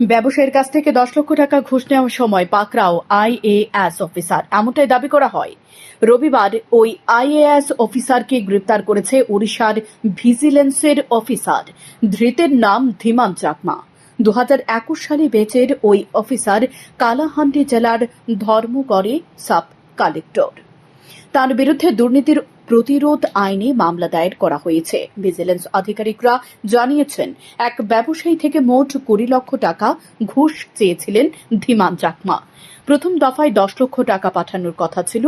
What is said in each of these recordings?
ব্যবসায়ীর কাছ থেকে দশ লক্ষ টাকা ঘুষ নেওয়ার সময় পাকড়াও আইএএস অফিসার। এমনটাই দাবি করা হয়। রবিবার ওই আইএএস অফিসারকে গ্রেপ্তার করেছে ওড়িশার ভিজিলেন্সের অফিসার ধৃতের নাম ধীমান চাকমা। দু হাজার একুশ সালে বেচের ওই অফিসার কালাহান্ডি জেলার ধর্মগড়ে সাব কালেক্টর তার বিরুদ্ধে দুর্নীতির প্রতিরোধ আইনে মামলা দায়ের করা হয়েছে। ভিজিলেন্স আধিকারিকরা জানিয়েছেন, এক ব্যবসায়ী থেকে মোট কুড়ি লক্ষ টাকা ঘুষ চেয়েছিলেন ধীমান চাকমা। প্রথম দফায় দশ লক্ষ টাকা পাঠানোর কথা ছিল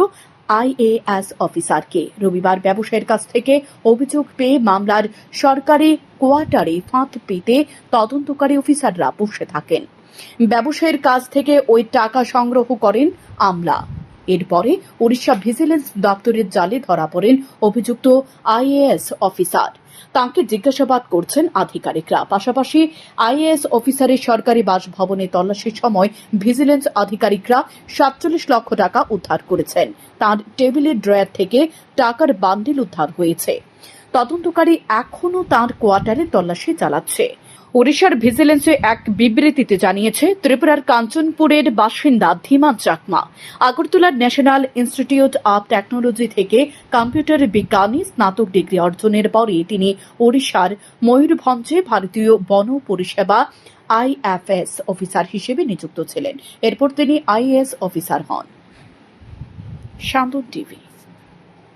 আইএএস অফিসারকে। রবিবার ব্যবসায়ীর কাছ থেকে অভিযোগ পেয়ে মামলার সরকারি কোয়ার্টারে ফাঁদ পেতে তদন্তকারী অফিসাররা বসে থাকেন। ব্যবসায়ীর কাছ থেকে ওই টাকা সংগ্রহ করেন আমলা। এরপরে ওড়িশা ভিজিলেন্স দপ্তরের জালে ধরা পড়েন অভিযুক্ত আইএএস অফিসার। তাঁকে জিজ্ঞাসাবাদ করছেন আধিকারিকরা। পাশাপাশি আইএএস অফিসারের সরকারি বাসভবনে তল্লাশির সময় ভিজিলেন্স আধিকারিকরা সাতচল্লিশ লক্ষ টাকা উদ্ধার করেছেন। তাঁর টেবিলের ড্রয়ার থেকে টাকার বান্ডিল উদ্ধার হয়েছে। তদন্তকারী এখনও তাঁর কোয়ার্টারে তল্লাশি চালাচ্ছে। ওড়িশার ভিজিলেন্সে এক বিবৃতিতে জানিয়েছে, ত্রিপুরার কাঞ্চনপুরের বাসিন্দা ধীমান চাকমা, আগরতলার ন্যাশনাল ইনস্টিটিউট অব টেকনোলজি থেকে কম্পিউটার বিজ্ঞানে স্নাতক ডিগ্রি অর্জনের পরে তিনি ওড়িশার ময়ূরভঞ্জে ভারতীয় বন পরিষেবা আইএফএস অফিসার হিসেবে নিযুক্ত ছিলেন। এরপর তিনি আইএএস অফিসার হন। শান্তন টিভি।